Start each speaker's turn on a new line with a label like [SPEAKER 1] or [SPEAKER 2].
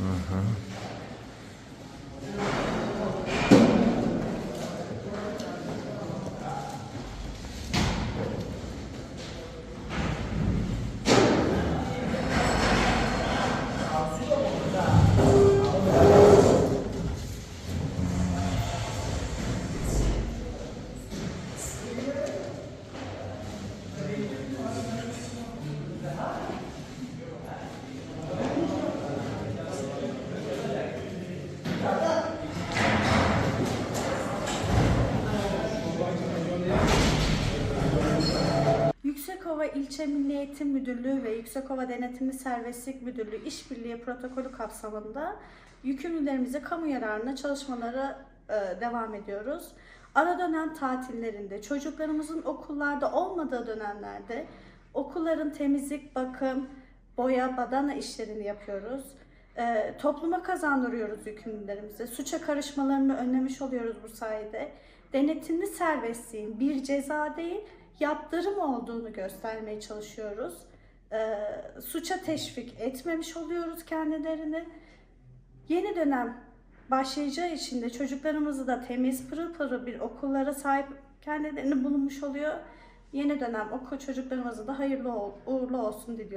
[SPEAKER 1] Uh-huh. Yüksekova İlçe Milli Eğitim Müdürlüğü ve Yüksekova Denetimli Serbestlik Müdürlüğü işbirliği protokolü kapsamında yükümlülerimize kamu yararına çalışmalara e, devam ediyoruz. Ara dönem tatillerinde, çocuklarımızın okullarda olmadığı dönemlerde okulların temizlik, bakım, boya, badana işlerini yapıyoruz. E, topluma kazandırıyoruz yükümlülerimize. Suça karışmalarını önlemiş oluyoruz bu sayede. Denetimli serbestliğin bir ceza değil, yaptırım olduğunu göstermeye çalışıyoruz. E, suça teşvik etmemiş oluyoruz kendilerini. Yeni dönem başlayacağı için de çocuklarımızı da temiz, pırıl pırıl bir okullara sahip kendilerini bulunmuş oluyor. Yeni dönem okul çocuklarımızı da hayırlı uğurlu olsun diliyorum.